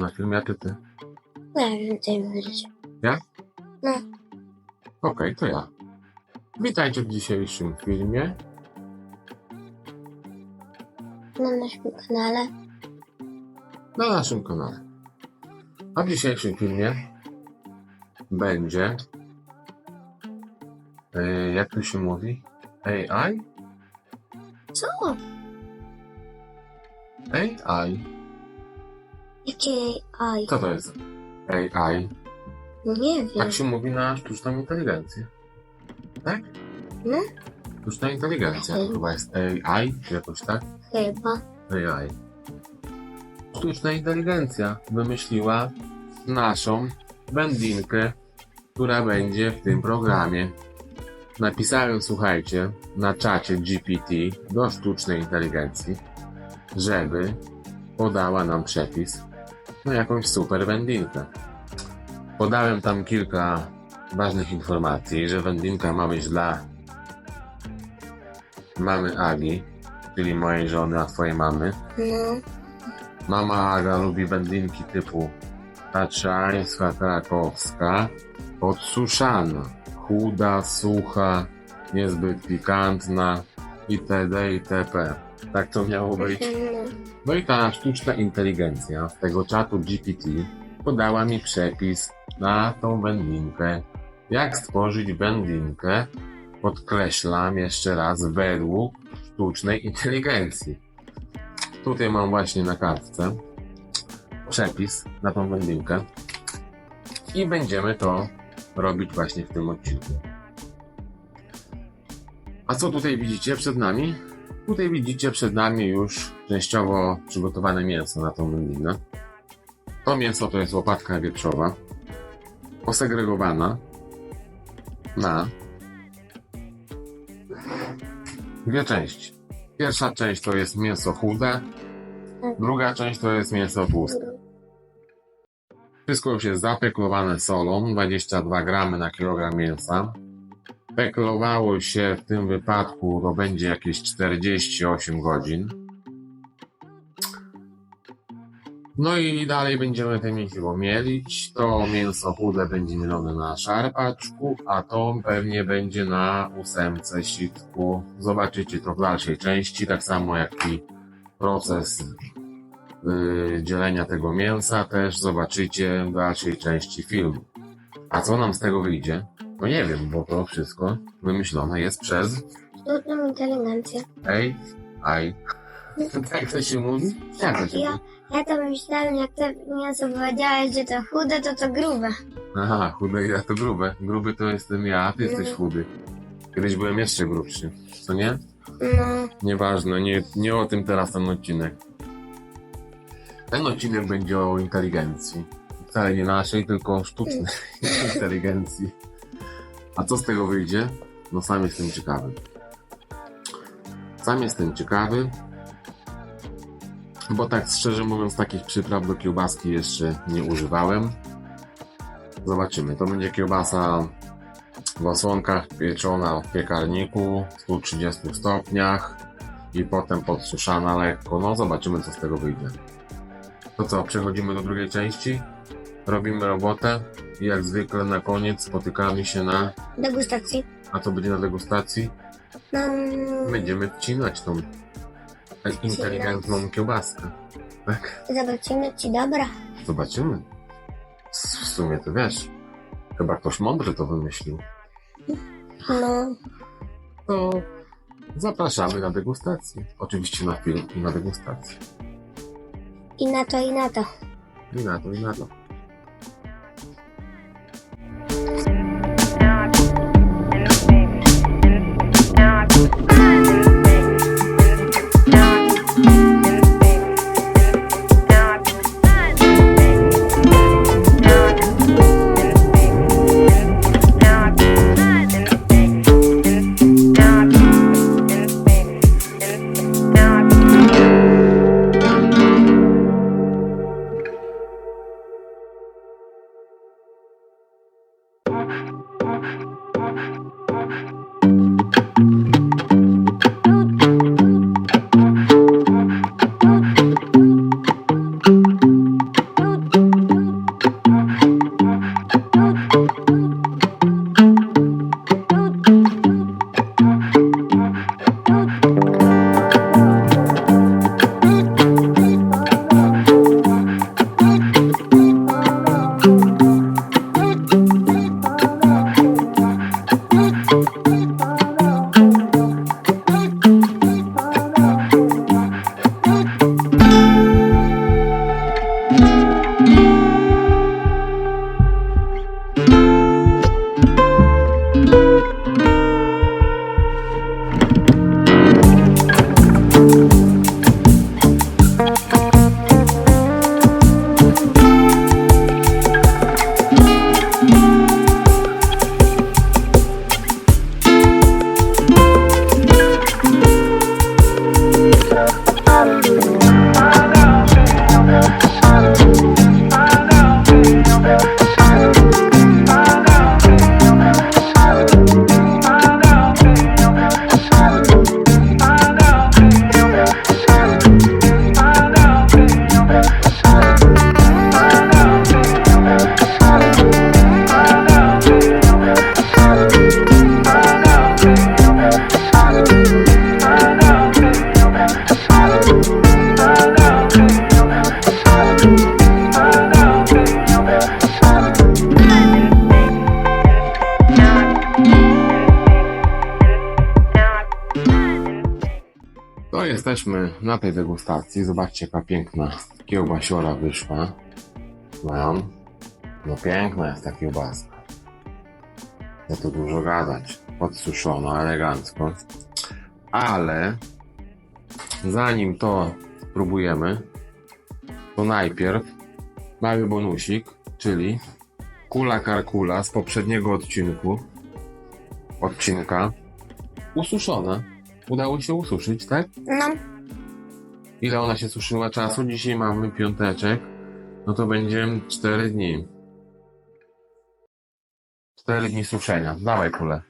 na filmie, a ty ty? Nie. Ja? No. Okej, to ja. Witajcie w dzisiejszym filmie. Na naszym kanale. na naszym kanale. A w dzisiejszym filmie będzie, e, jak to się mówi, AI? Co? AI. Jakie AI? Co to jest AI? No nie wiem. Tak się mówi na sztuczną inteligencję. Tak? No, Sztuczna inteligencja. Mhm. Chyba jest AI, czy jakoś tak? chyba. AI. Sztuczna inteligencja wymyśliła naszą wędlinkę, która będzie w tym programie. Napisałem, słuchajcie, na czacie GPT do sztucznej inteligencji, żeby podała nam przepis na jakąś super wędlinkę. Podałem tam kilka ważnych informacji, że wędlinka ma być dla mamy Agi, czyli mojej żony, a twojej mamy. No, Mama Aga lubi wędlinki typu tatrzańska, krakowska, podsuszana, chuda, sucha, niezbyt pikantna itd. itp. Tak to miało być. no. I ta sztuczna inteligencja z tego czatu GPT podała mi przepis na tą wędlinkę. Jak stworzyć wędlinkę, podkreślam jeszcze raz, według sztucznej inteligencji. Tutaj mam właśnie na kartce przepis na tą wędlinkę i będziemy to robić właśnie w tym odcinku. A co tutaj widzicie przed nami? Tutaj widzicie przed nami już częściowo przygotowane mięso na tą wędlinę. To mięso to jest łopatka wieprzowa, posegregowana na dwie części. Pierwsza część to jest mięso chude, druga część to jest mięso tłuste. Wszystko już jest zapeklowane solą, 22 gramy na kilogram mięsa. Peklowało się w tym wypadku, to będzie jakieś 48 godzin. No i dalej będziemy te mięsiwo mielić. To mięso chude będzie mielone na szarpaczku, a to pewnie będzie na ósemce sitku. Zobaczycie to w dalszej części, tak samo jak i proces yy, dzielenia tego mięsa też zobaczycie w dalszej części filmu. A co nam z tego wyjdzie? No nie wiem, bo to wszystko wymyślone jest przez Sztuczną inteligencję. AI. Tak to się mówi? Jak to się Ja, mówi? ja to myślałem, jak to mięso powiedziałeś, że to chude, to to grube. Aha, chudy, ja to grube. Gruby to jestem ja, a ty jesteś chudy. Kiedyś byłem jeszcze grubszy, co nie? No, Nieważne, nie, nie o tym teraz ten odcinek. Ten odcinek będzie o inteligencji. Wcale nie naszej, tylko sztucznej inteligencji. A co z tego wyjdzie? No sam jestem ciekawy. Sam jestem ciekawy. Bo tak szczerze mówiąc, takich przypraw do kiełbaski jeszcze nie używałem. Zobaczymy. To będzie kiełbasa w osłonkach pieczona w piekarniku w 130 stopniach i potem podsuszana lekko. No zobaczymy co z tego wyjdzie. To co, przechodzimy do drugiej części. Robimy robotę i jak zwykle na koniec spotykamy się na... degustacji. A co będzie na degustacji? No, Będziemy wcinać tą inteligentną kiełbaskę. Tak? zobaczymy, czy dobra. Zobaczymy. W sumie to wiesz, chyba ktoś mądry to wymyślił. No, To zapraszamy na degustację. Oczywiście na film i na degustację. i na to, i na to. I na to, i na to. Na tej degustacji. Zobaczcie, jaka piękna kiełbasiora wyszła. No, no piękna jest ta kiełbaska. Nie tu dużo gadać. Podsuszona, elegancko. Ale zanim to spróbujemy, to najpierw mały bonusik, czyli kula karkula z poprzedniego odcinku. Odcinka. Ususzona. Udało się ususzyć, tak? No, Ile ona się suszyła czasu? Dzisiaj mamy piąteczek. No to będzie 4 dni. 4 dni suszenia. Dawaj kulę.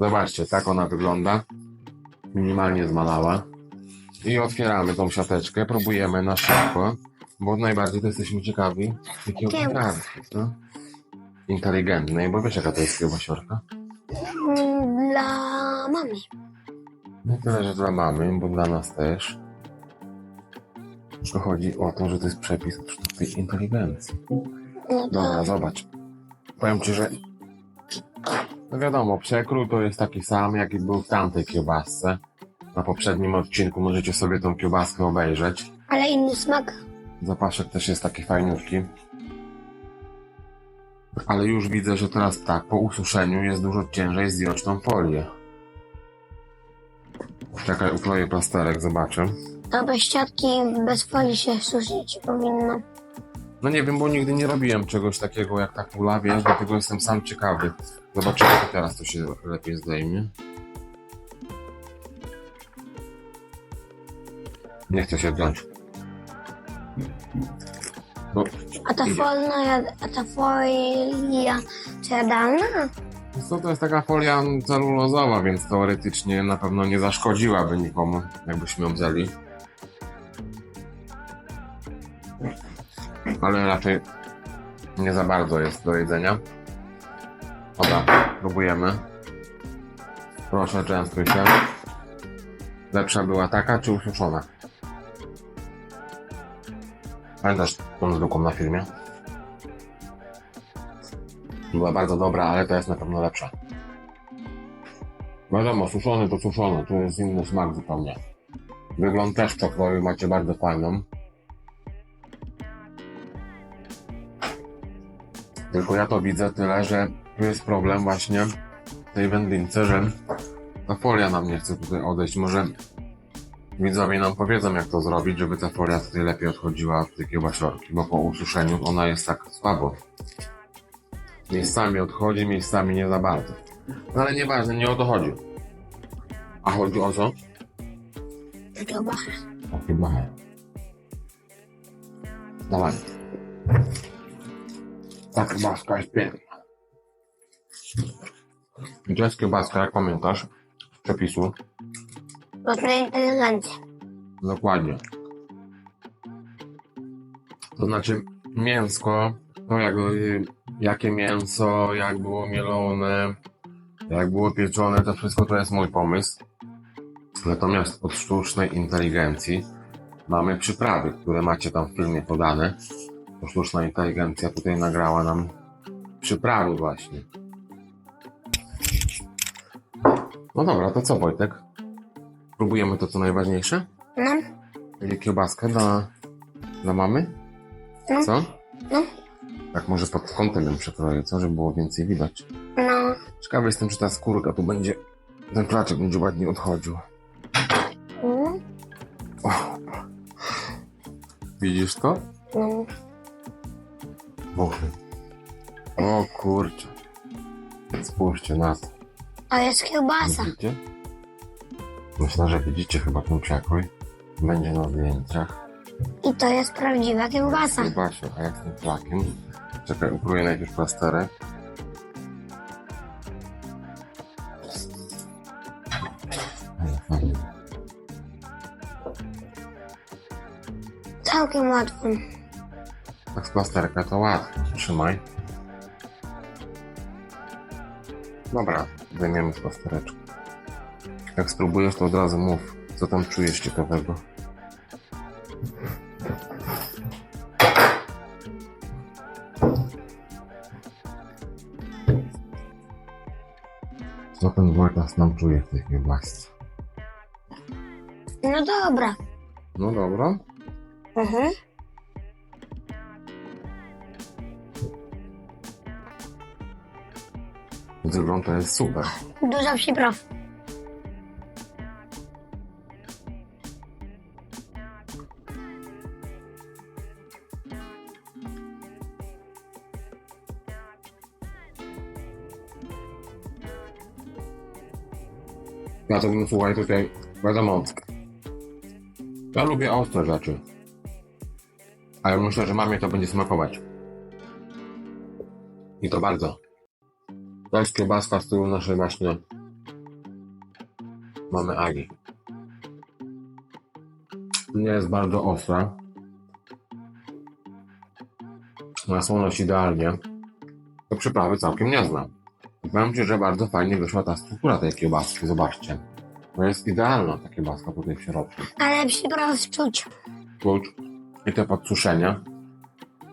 Zobaczcie, tak ona wygląda. Minimalnie zmalała. I otwieramy tą siateczkę, próbujemy na szybko, bo najbardziej to jesteśmy ciekawi jakiego no? Inteligentnej, bo wiesz jaka to jest kiełbasiorka? mm, dla mamy. Nie tyle, że dla mamy, bo dla nas też. Tylko chodzi o to, że to jest przepis sztucznej inteligencji. No Dobra, zobacz. Powiem ci, że no wiadomo, przekrój to jest taki sam, jaki był w tamtej kiełbasce. Na poprzednim odcinku możecie sobie tą kiełbaskę obejrzeć. ale inny smak. Zapaszek też jest taki fajniutki. Ale już widzę, że teraz tak, po ususzeniu jest dużo ciężej zdjąć tą folię. Czekaj, ukroję plasterek, zobaczę. To bez ściatki bez folii się suszyć powinno. No nie wiem, bo nigdy nie robiłem czegoś takiego jak ta kula, wiesz, dlatego jestem sam ciekawy. Zobaczymy, jak teraz to się lepiej zdejmie. Nie chcę się wziąć. No, A ta Idzie. folia, a ta folia jadalna? co to jest taka folia celulozowa, więc teoretycznie na pewno nie zaszkodziłaby nikomu, jakbyśmy ją wzięli. Ale raczej nie za bardzo jest do jedzenia. Dobra, próbujemy. Proszę, częstuj się. Lepsza była taka, czy ususzona? Pamiętasz tą zwykłą na filmie? Była bardzo dobra, ale to jest na pewno lepsza. Wiadomo, suszony to suszony, tu jest inny smak zupełnie. Wygląd też przekroju macie bardzo fajną. Tylko ja to widzę tyle, że tu jest problem właśnie w tej wędlince, że ta folia nam nie chce tutaj odejść. Może widzowie nam powiedzą jak to zrobić, żeby ta folia tutaj lepiej odchodziła od tej kiełbasiorki, bo po ususzeniu ona jest tak słabo. Miejscami odchodzi, miejscami nie za bardzo. No ale nieważne, nie o to chodzi. A chodzi o co? Kiełbasa. O kiełbachę. Dawaj. Ta kiełbaska jest piękna. I to jest kiełbaska, jak pamiętasz, z przepisu. Sztuczna inteligencja. Dokładnie. To znaczy mięsko, to jak, jakie mięso, jak było mielone, jak było pieczone, to wszystko to jest mój pomysł. Natomiast od sztucznej inteligencji mamy przyprawy, które macie tam w filmie podane. To sztuczna inteligencja tutaj nagrała nam przyprawy właśnie. No dobra, to co Wojtek? Próbujemy to co najważniejsze? No, Czyli kiełbaskę dla, dla mamy? No. Co? no, Tak może pod kątem ją przekroję, co? Żeby było więcej widać. no. Ciekawy jestem, czy ta skórka tu będzie, ten klaczek będzie ładnie odchodził. Mm, O. Widzisz to? no. O kurczę. Spójrzcie na to. To jest kiełbasa. Widzicie? Myślę, że widzicie chyba ten przekrój. Będzie na zdjęciach. I to jest prawdziwa kiełbasa. Się, a jak z tym flakiem? Czekaj, ukróję najpierw plasterek. Ale fajnie. Całkiem łatwo. Tak z plasterka to łatwo. Trzymaj. Dobra, zdejmiemy z plastereczku. Jak spróbujesz, to od razu mów, co tam czujesz ciekawego. Co ten Wojtas nam czuje w tej kiełbasce? No dobra. No dobra. Mhm. Wygląd to jest super. Duża przypraw. Ja to bym, słuchaj, tutaj, wiadomo, ja lubię ostre rzeczy. Ale myślę, że mamie to będzie smakować. I to bardzo. To jest kiełbaska z tyłu naszej właśnie mamy Agi. Nie jest bardzo ostra. Nasłoność idealnie. To przyprawy całkiem nie znam. I Powiem Ci, że bardzo fajnie wyszła ta struktura tej kiełbaski. Zobaczcie. To jest idealna ta kiełbaska tutaj w środku. Ale przypraw czuć. Czuć. I te podsuszenia.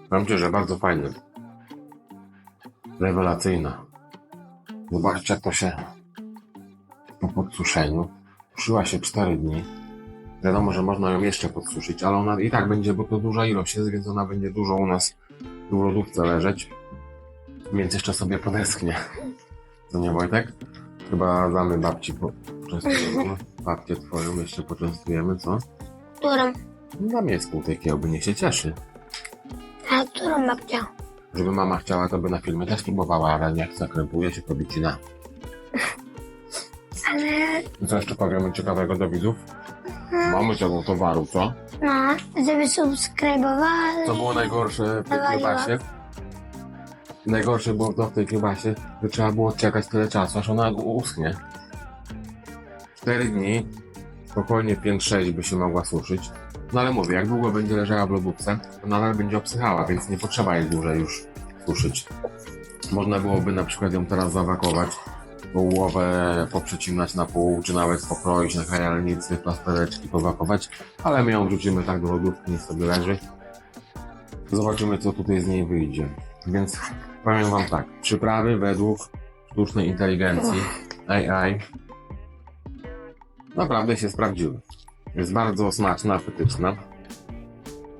Powiem Ci, że bardzo fajne. Rewelacyjna. Zobaczcie, jak to się po podsuszeniu. Suszyła się 4 dni. Wiadomo, że można ją jeszcze podsuszyć, ale ona i tak będzie, bo to duża ilość jest, więc ona będzie dużo u nas w lodówce leżeć. Więc jeszcze sobie podeschnie. Co nie, Wojtek? Chyba damy babci po... Babcię twoją jeszcze poczęstujemy, co? Którą? Dam jej z pół tej kiełby, niech się cieszy. A którą babcia? Żeby mama chciała, to by na filmie też próbowała, ale nie chce, krępuje się, pobicina. Ale co jeszcze powiemy ciekawego do widzów? Mamy tego towaru, co? no, żeby subskrybowali. Co było najgorsze w tej Dawaj, kiełbasie? Najgorsze było to w tej kiełbasie, że trzeba było czekać tyle czasu, aż ona uschnie. 4 dni, spokojnie 5-6 by się mogła suszyć. No ale mówię, jak długo będzie leżała w lodówce, to nadal będzie obsychała, więc nie potrzeba jej dłużej już suszyć. Można byłoby na przykład ją teraz zawakować, połowę poprzecinać na pół, czy nawet pokroić na kajalnicy, plastereczki powakować, ale my ją wrzucimy tak do lodówki, niech sobie leży. Zobaczymy, co tutaj z niej wyjdzie. Więc powiem Wam tak. Przyprawy według sztucznej inteligencji AI naprawdę się sprawdziły. Jest bardzo smaczna, apetyczna.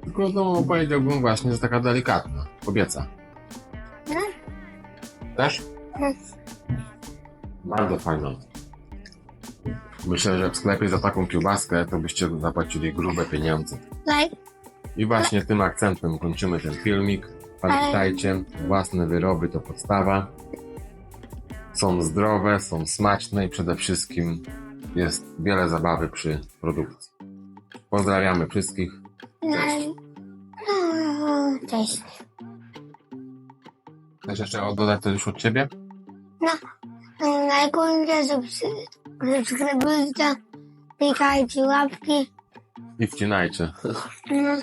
Tylko no, powiedziałbym właśnie, że taka delikatna, kobieca. No. Też? Mhm. Bardzo fajna. Myślę, że w sklepie za taką kiełbaskę to byście zapłacili grube pieniądze. Like. I właśnie tym akcentem kończymy ten filmik. Pamiętajcie, własne wyroby to podstawa. Są zdrowe, są smaczne i przede wszystkim jest wiele zabawy przy produkcji. Pozdrawiamy wszystkich. No, cześć. Chcesz jeszcze dodać coś od Ciebie? No, lajkujcie, subskrybujcie, klikajcie łapki. I wcinajcie. No,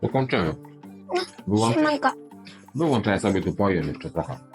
To kończymy. Wyłącz, wyłączaj sobie tu pojem jeszcze trochę.